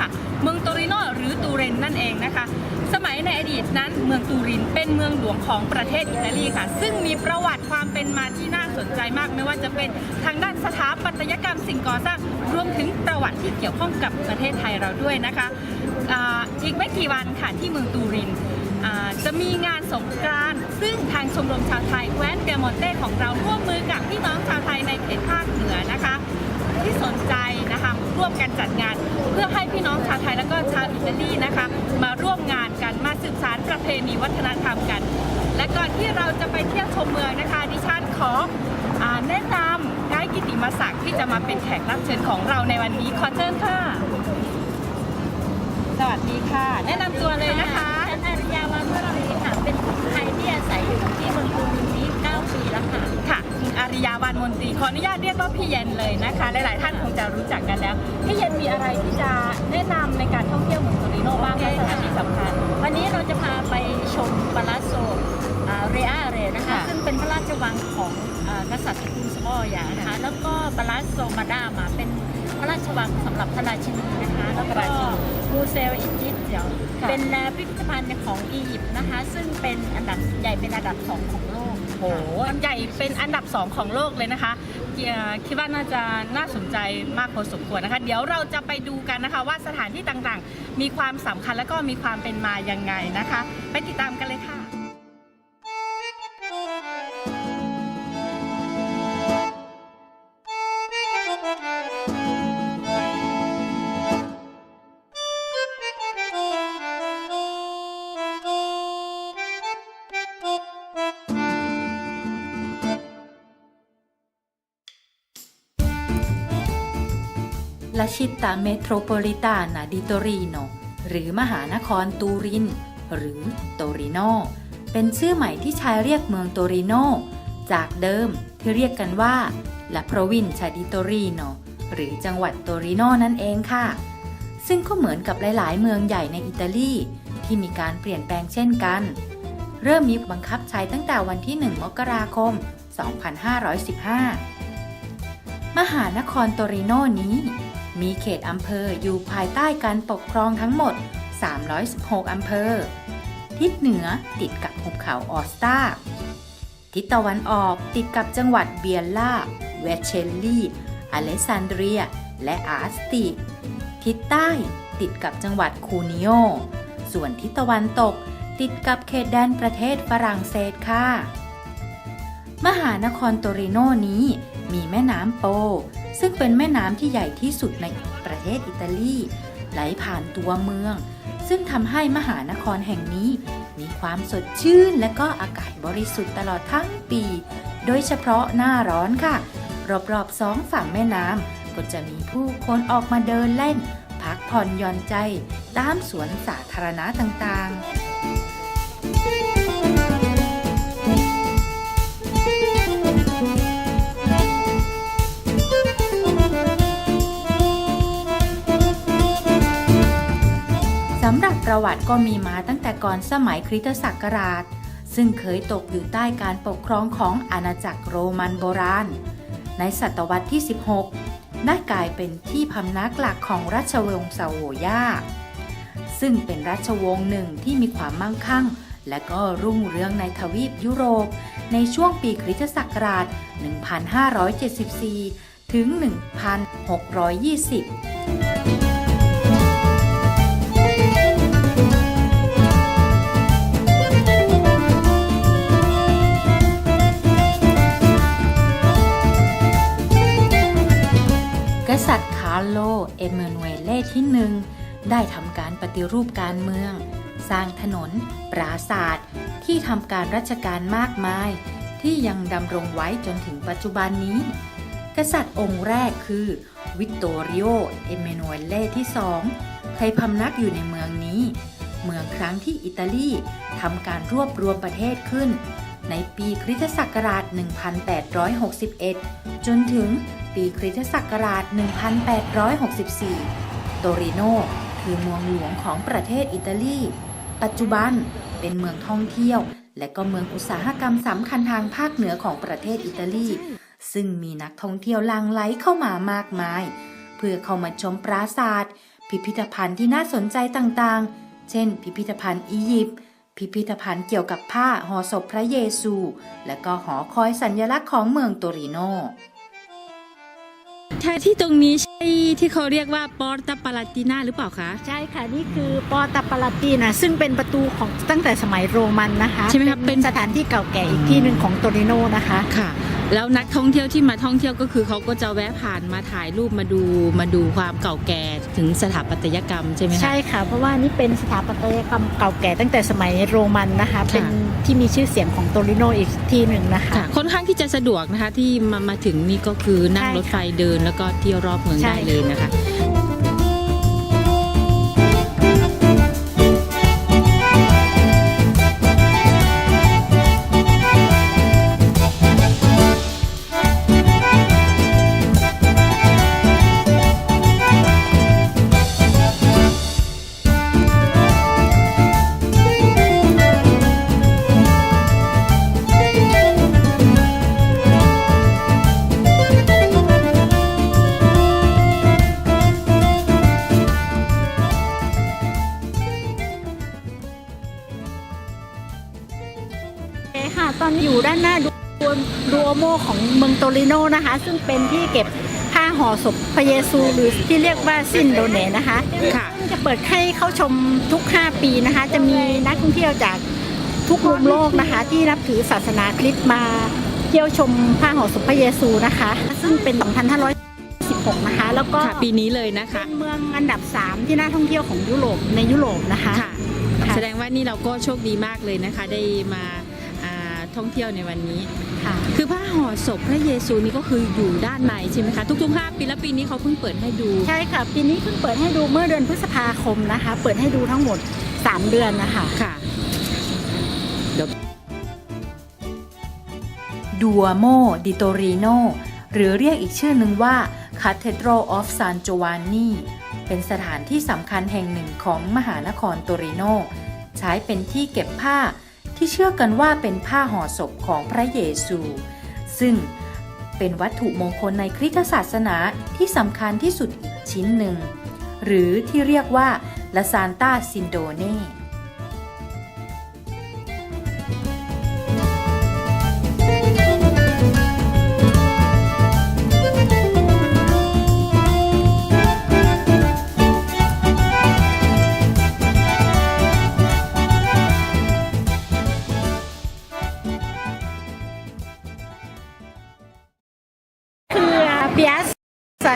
ค่ะ เมืองโตริโนหรือตูเรนนั่นเองนะคะ สมัยในอดีตนั้นเมืองตูรินเป็นเมืองหลวงของประเทศอิตาลีค่ะ ซึ่งมีประวัติความเป็นมาที่น่าสนใจมาก ไม่ว่าจะเป็นทางด้านสถาปัตยกรรมสิ่งก่อสร้างรวมถึงประวัติที่เกี่ยวข้องกับประเทศไทยเราด้วยนะคะอีกไม่กี่วันค่ะที่เมืองตูรินจะมีงานสงกรานต์ซึ่งทางชมรมชาวไทยแคว้นเปียมอนเต้ของเราร่วมมือกับพี่น้องชาวไทยในเขตภาคเหนือนะคะ ที่สนใจ ร่วมกันจัดงาน เพื่อให้พี่น้องชาวไทยแล้วก็ชาวอิตาลีนะคะ มาร่วมงานกันมาสืบสานประเพณีวัฒนธรรมกัน และก่อนที่เราจะไปเที่ยวชมเมืองนะคะ ดิฉันขออาแนะนำไกด์กิติมศักดิ์ที่จะมาเป็นแขกรับเชิญของเราในวันนี้ขอเชิญค่ะ สวัสดีค่ะ แนะนำตัวเลยนะคะฉันอริยาวันวรีค่ะเป็นคนไทยที่อาศัยอยู่ที่เมืองกรุงนี้9ปีแล้วค่ะค่ะคุณ อาริยาวันมนตรีขออนุญาตเรียกว่าพี่เย็นเลยนะคะหลายๆท่านคงจะรู้จักกันแล้วพี่เย็นมีอะไรที่จะแนะนำในการท่องเที่ยวเมืองโตริโนบ้างคะสถานที่สำคัญ วันนี้เราจะพาไปชมปาลาโซเรอาเรนะคะค่ะซึ่งเป็นพระราชวังของอ่ากษัตริย์กรุงสมออยานะคะแล้วก็ปาลาโซมาดามาเป็นพระราชวังสำหรับพระราชินีนะคะแล้วก็มูเซลอิจิปต์เดี๋ยวค่ะเป็นพิพิธภัณฑ์ของอียิปต์นะคะ ซึ่งเป็นอันดับใหญ่เป็นอันดับสองของโล กโอ้โหใหญ่เป็นอันดับ 2 ของโลกเลยนะคะเอ่อคิดว่าน่าจะน่าสนใจมากพอสมควรนะคะ เดี๋ยวเราจะไปดูกันนะคะ ว่าสถานที่ต่างๆ มีความสำคัญและก็มีความเป็นมายังไงนะคะ ไปติดตามกันเลยค่ะ La città metropolitana di Torino หรือมหานครตูริน หรือโตริโน เป็นชื่อใหม่ที่ใช้เรียกเมืองโตริโน จากเดิมที่เรียกกันว่า La Provincia di Torino หรือจังหวัดโตริโนนั่นเองค่ะ ซึ่งก็เหมือนกับหลาย ๆ เมืองใหญ่ในอิตาลีที่มีการเปลี่ยนแปลงเช่นกัน เริ่มมีบังคับใช้ตั้งแต่วันที่ 1 มกราคม 2515 มหานครโตริโนนี้ มีเขตอำเภออยู่ภายใต้การปกครองทั้งหมด 316 อำเภอ ทิศเหนือติดกับหุบเขาออสตาทิศตะวันออกติดกับจังหวัดเบียลล่า เวเชลลีอเลซานเดรีย และอาสติทิศใต้ติดกับจังหวัดคูนิโอ ส่วนทิศตะวันตกติดกับเขตแดนประเทศฝรั่งเศสค่ะ มหานครโตริโนนี้มีแม่น้ำโป ซึ่งเป็นแม่น้ำที่ใหญ่ที่สุดในประเทศอิตาลี ไหลผ่านตัวเมือง ซึ่งทำให้มหานครแห่งนี้ มีความสดชื่นและก็อากาศบริสุทธิ์ตลอดทั้งปี โดยเฉพาะหน้าร้อนค่ะ รอบๆสองฝั่งแม่น้ำก็จะมีผู้คนออกมาเดินเล่น พักผ่อนหย่อนใจ ตามสวนสาธารณะต่างๆำหรับประวัติก็มีมาตั้งแต่ก่อนสมัยคริสตศักราช ซึ่งเคยตกอยู่ใต้การปกครองของอาณาจักรโรมันโบราณ ในศตวรรษที่ 16 ได้กลายเป็นที่พำนักหลักของราชวงศ์ซาโวยาซึ่งเป็นราชวงศ์หนึ่งที่มีความมั่งคั่ง และก็รุ่งเรืองในทวีปยุโรป ในช่วงปีคริสตศักราช 1574 ถึง 1620าโล เอเมนูเอเล่ที่หนึ่งได้ทำการปฏิรูปการเมือง สร้างถนน ปราศาสตร์ที่ทำการราชการมากมาย ที่ยังดำรงไว้จนถึงปัจจุบันนี้ กษัตริย์องค์แรกคือวิตโตริโอ เอเมนูเอเล่ที่สองเคยพำนักอยู่ในเมืองนี้ เมืองครั้งที่อิตาลีทำการรวบรวมประเทศขึ้น ในปีคริสตศักราช 1861 จนถึง ปีคริสตศักราช 1864 โตริโนคือเมืองหลวงของประเทศอิตาลี ปัจจุบันเป็นเมืองท่องเที่ยว และก็เมืองอุตสาหกรรมสำคัญทางภาคเหนือของประเทศอิตาลี ซึ่งมีนักท่องเที่ยวหลั่งไหลเข้ามามากมาย เพื่อเข้ามาชมปราสาท พิพิธภัณฑ์ที่น่าสนใจต่างๆ เช่น พิพิธภัณฑ์อียิปต์พิพิธภัณฑ์เกี่ยวกับผ้าห่อศพพระเยซู และก็หอคอยสัญลักษณ์ของเมืองโตริโน ใช่ที่ตรงนี้ใช่ที่เขาเรียกว่าปอร์ตาปาลาติน่าหรือเปล่าคะ ใช่ค่ะ นี่คือปอตาปาลาตีนะซึ่งเป็นประตูของตั้งแต่สมัยโรมันนะคะใช่ไหมครับเป็นสถานที่เก่าแก่อีกที่หนึ่งของโตริโนนะคะค่ะ แล้วนักท่องเที่ยวที่มาท่องเที่ยวก็คือเขาก็จะแวะผ่านมาถ่ายรูปมาดูมาดูความเก่าแก่ถึงสถาปัตยกรรมใช่ไหมคะใช่ค่ะ เพราะว่านี่เป็นสถาปัตยกรรมเก่าแก่ตั้งแต่สมัยโรมันนะคะเป็น ที่มีชื่อเสียงของโตริโนอีกที่หนึ่งนะคะค่ะค่อนข้างที่จะสะดวกนะคะที่มามาถึงนี่ก็คือนั่งใช่รถไฟเดินแล้วก็เที่ยวรอบเมืองใช่ได้เลยนะคะ ตริโนนะคะ ซึ่งเป็นที่เก็บผ้าห่อศพพระเยซูหรือที่เรียกว่าซินโดเนนะคะค่ะซึ่งจะเปิดให้เข้าชมทุก 5 ปีนะคะ จะมีนักท่องเที่ยวจากทุกมุมโลกนะคะ ที่นับถือศาสนาคริสต์มาเที่ยวชมผ้าห่อศพพระเยซูนะคะ ซึ่งเป็น 2516 นะคะ แล้วก็ค่ะปีนี้เลยนะคะเป็นเมืองอันดับ 3 ที่น่าท่องเที่ยวของยุโรปในยุโรปนะคะค่ะค่ะแสดงว่านี่เราก็โชคดีมากเลยนะคะ ได้มาอ่าท่องเที่ยวในวันนี้ ค่ะ คือผ้าห่อศพพระเยซูนี่ก็คืออยู่ด้านในใช่ไหมคะทุกๆ5ปีและปีนี้เขาเพิ่งเปิดให้ดู ใช่ค่ะ ปีนี้เพิ่งเปิดให้ดูเมื่อเดือนพฤษภาคมนะคะ เปิดให้ดูทั้งหมด 3 เดือนนะคะค่ะ Duomo di Torino หรือเรียกอีกชื่อหนึ่งว่า Cathedral of San Giovanni เป็นสถานที่สำคัญแห่งหนึ่งของมหานครโตริโน ใช้เป็นที่เก็บผ้า ที่เชื่อกันว่าเป็นผ้าห่อศพของพระเยซู ซึ่งเป็นวัตถุมงคลในคริสตศาสนาที่สำคัญที่สุดอีกชิ้นหนึ่ง หรือที่เรียกว่าลาซานตาซินโดเน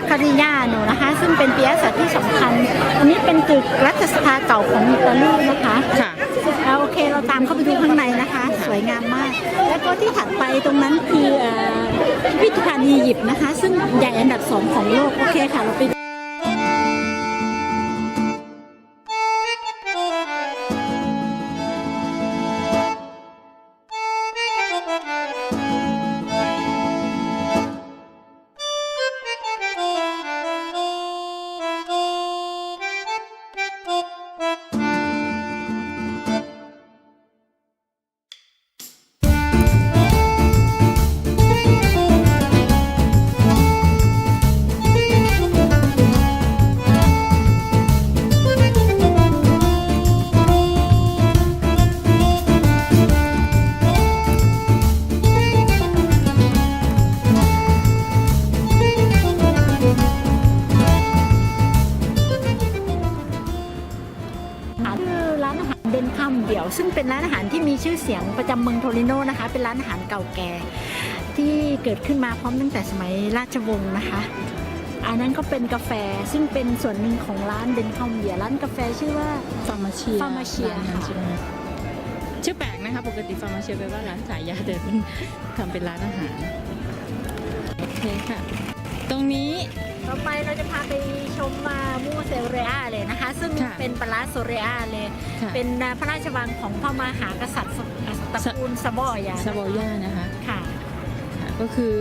คาริยาโนนะคะ ซึ่งเป็นปียสที่สำคัญ อันนี้เป็นตึกรัฐสภาเก่าของ ระจำเมืองโทริโนนะคะ เป็นร้านอาหารเก่าแก่ ที่เกิดขึ้นมาพร้อมตั้งแต่สมัยราชวงศ์นะคะ อันนั้นก็เป็นกาแฟซึ่งเป็นส่วนหนึ่งของร้านเดนคัมเดี่ยวร้านกาแฟชื่อว่าฟาร์มาเชีย Pharmacia ค่ะชื่อแปลกนะคะปกติฟาร์มาเชียแปลว่าร้านขายยาแต่เป็นทำเป็นร้านอาหารโอเคค่ะ ตรงนี้ ต่อไปเราจะพาไปชมมามูเซเรียเลยนะคะ ซึ่งค่ะเป็นปราโซเรียเลย ค่ะเป็นพระราชวังของพระมหากษัตริย์ตระกูลสบอยาซาโบย่านะคะค่ะค่ะก็คือ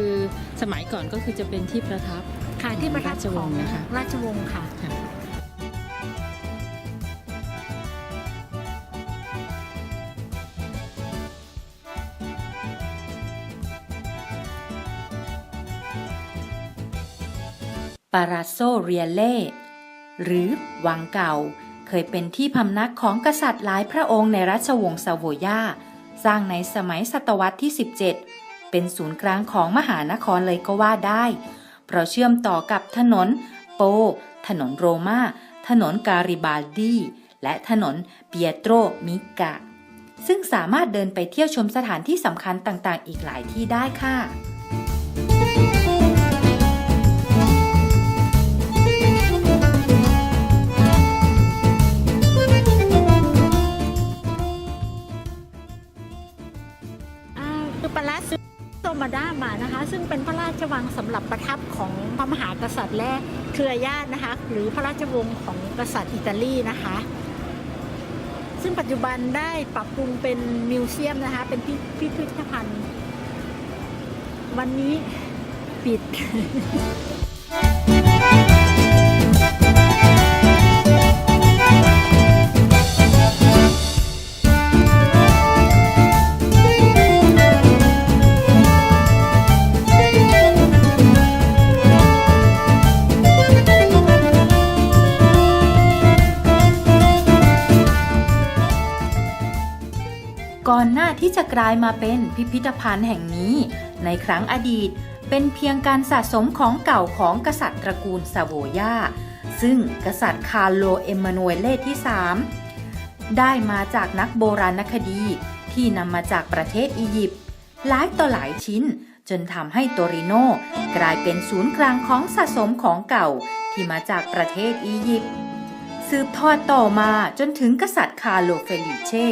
สมัยก่อนก็คือจะเป็นที่ประทับ ค่ะที่ประทับราชวงศ์นะคะ ราชวงศ์ค่ะ ค่ะ ปาราโซเรียเล่หรือวังเก่า เคยเป็นที่พำนักของกษัตริย์หลายพระองค์ในราชวงศ์ซาโวยา สร้างในสมัยศตวรรษที่ 17 เป็นศูนย์กลางของมหานครเลยก็ว่าได้ เพราะเชื่อมต่อกับถนนโป ถนนโรมา ถนนการิบาลดี และถนนเปียโตรมิกาซึ่งสามารถเดินไปเที่ยวชมสถานที่สำคัญต่างๆ อีกหลายที่ได้ค่ะ รือญาตินะคะ หรือพระราชวงศ์ของกษัตริย์อิตาลีนะคะ ซึ่งปัจจุบันได้ปรับปรุงเป็นมิวเซียมนะคะ เป็นพิพิพิธภัณฑ์ วันนี้ปิด ลายมาเป็นพิพิธภัณฑ์แห่งนี้ ในครั้งอดีตเป็นเพียงการสะสมของเก่าของกษัตริย์ตระกูลซาโวยาซึ่งกษัตริย์คาร์โลเอมมานูเอลที่ 3 ได้มาจากนักโบราณคดีที่นำมาจากประเทศอียิปต์หลายต่อหลายชิ้น จนทำให้โตริโนกลายเป็นศูนย์กลางของสะสมของเก่าที่มาจากประเทศอียิปต์สืบทอดต่อมาจนถึงกษัตริย์คาร์โลเฟลิเช่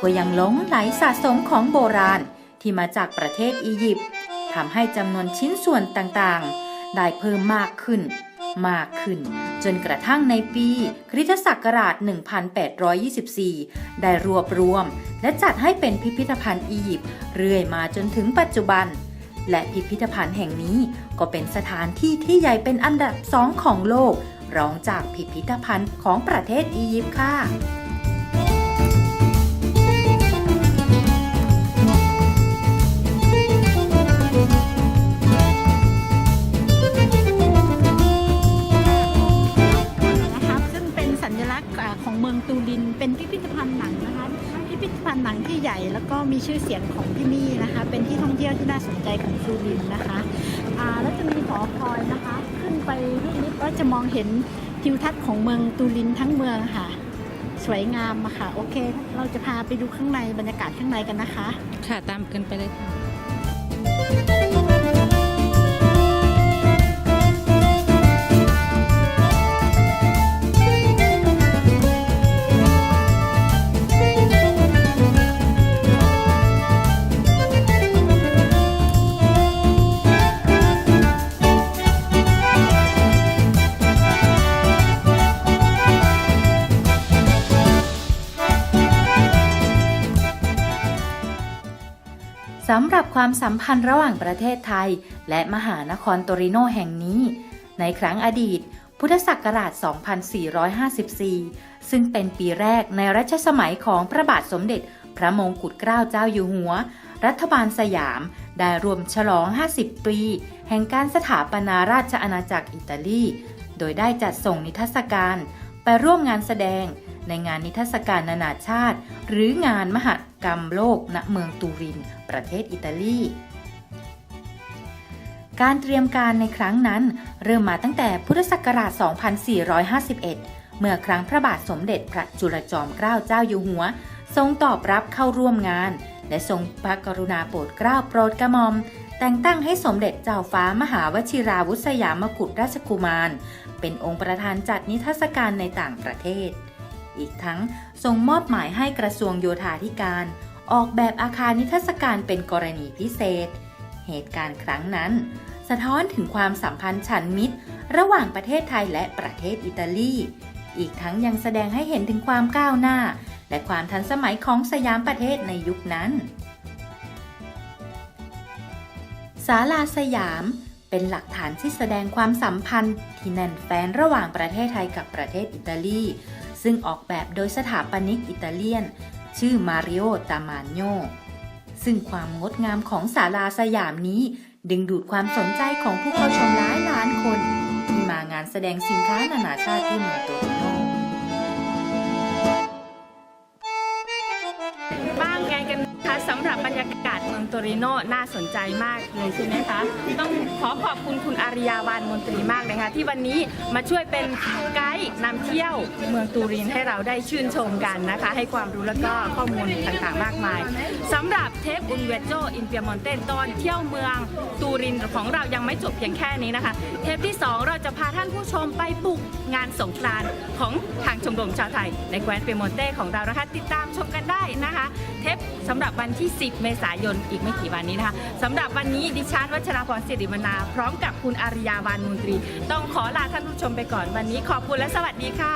ก็ยังหลงไหลสะสมของโบราณที่มาจากประเทศอียิปต์ทำให้จำนวนชิ้นส่วนต่างๆ ได้เพิ่มมากขึ้น มากขึ้น จนกระทั่งในปีคริสตศักราช 1824 ได้รวบรวม และจัดให้เป็นพิพิธภัณฑ์อียิปต์เรื่อยมาจนถึงปัจจุบัน และพิพิธภัณฑ์แห่งนี้ก็เป็นสถานที่ที่ใหญ่เป็นอันดับสองของโลก รองจากพิพิธภัณฑ์ของประเทศอียิปต์ค่ะ มีชื่อเสียงของที่นี่นะคะ เป็นที่ท่องเที่ยวที่น่าสนใจของตูรินนะคะแล้วจะมีหอคอยนะคะ ขึ้นไปนิดนิดก็จะมองเห็นทิวทัศน์ของเมืองตูรินทั้งเมืองค่ะ สวยงามอะค่ะ โอเค เราจะพาไปดูข้างในบรรยากาศข้างในกันนะคะ ค่ะตามกันไปเลยค่ะำหรับความสัมพันธ์ระหว่างประเทศไทย และมหานครโตริโนแห่งนี้ ในครั้งอดีต พุทธศักราช 2454 ซึ่งเป็นปีแรกในรัชสมัยของพระบาทสมเด็จ พระมงกุฎเกล้าเจ้าอยู่หัว รัฐบาลสยาม ได้รวมฉลอง 50 ปี แห่งการสถาปนาราชอาณาจักรอิตาลี โดยได้จัดส่งนิทรรศการ ไปร่วมงานแสดงในงานนิทรรศการนานาชาติ หรืองานมห กรรมโลกณเมืองตูริน ประเทศอิตาลี การเตรียมการในครั้งนั้นเริ่มมาตั้งแต่พุทธศักราช 2451 เมื่อครั้งพระบาทสมเด็จพระจุลจอมเกล้าเจ้าอยู่หัว ทรงตอบรับเข้าร่วมงาน และทรงพระกรุณาโปรดเกล้าโปรดกระหม่อม แต่งตั้งให้สมเด็จเจ้าฟ้ามหาวชิราวุธสยามกุฎราชกุมาร เป็นองค์ประธานจัดนิทรรศการในต่างประเทศ อีกทั้งทรงมอบหมายให้กระทรวงโยธาธิการ ออกแบบอาคารนิทรรศการเป็นกรณีพิเศษ เหตุการณ์ครั้งนั้น สะท้อนถึงความสัมพันธ์ฉันมิตร ระหว่างประเทศไทยและประเทศอิตาลี อีกทั้งยังแสดงให้เห็นถึงความก้าวหน้า และความทันสมัยของสยามประเทศในยุคนั้นศาลาสยามเป็นหลักฐานที่แสดงความสัมพันธ์ที่แน่นแฟ้นระหว่างประเทศไทยกับประเทศอิตาลี ซึ่งออกแบบโดยสถาปนิกอิตาเลียน ชื่อมาริโอ ตามานโยซึ่งความงดงามของศาลาสยามนี้ ดึงดูดความสนใจของผู้เข้าชมหลายล้านคน ที่มางานแสดงสินค้านานาชาติที่เมืองโตเก ริโนน่าสนใจมากเลยใช่ไหมคะ ต้องขอขอบคุณคุณอาริยาวานมนตรีมากนะคะ ที่วันนี้มาช่วยเป็นไกด์นำเที่ยวเมืองตูรินให้เราได้ชื่นชมกันนะคะ ให้ความรู้แล้วก็ข้อมูลต่างๆ มากมายสำหรับเทปอุนเวโจอินเปียมอนเตตอนเที่ยวเมืองตูรินของเรายังไม่จบเพียงแค่นี้นะคะ เทปที่ 2 เราจะพาท่านผู้ชมไปบุกงานสงกรานต์ของทางชมรมชาวไทย ในแคว้นเปียมอนเต้ของเรานะคะ ติดตามชมกันได้นะคะ เทปสำหรับวันที่ 10 เมษายนอีกไม่กี่วันนี้นะคะสำหรับวันนี้ดิฉันวัชราพรสิริมนา พร้อมกับคุณอาริยาวานมนตรี ต้องขอลาท่านผู้ชมไปก่อนวันนี้ขอบคุณและสวัสดีค่ะ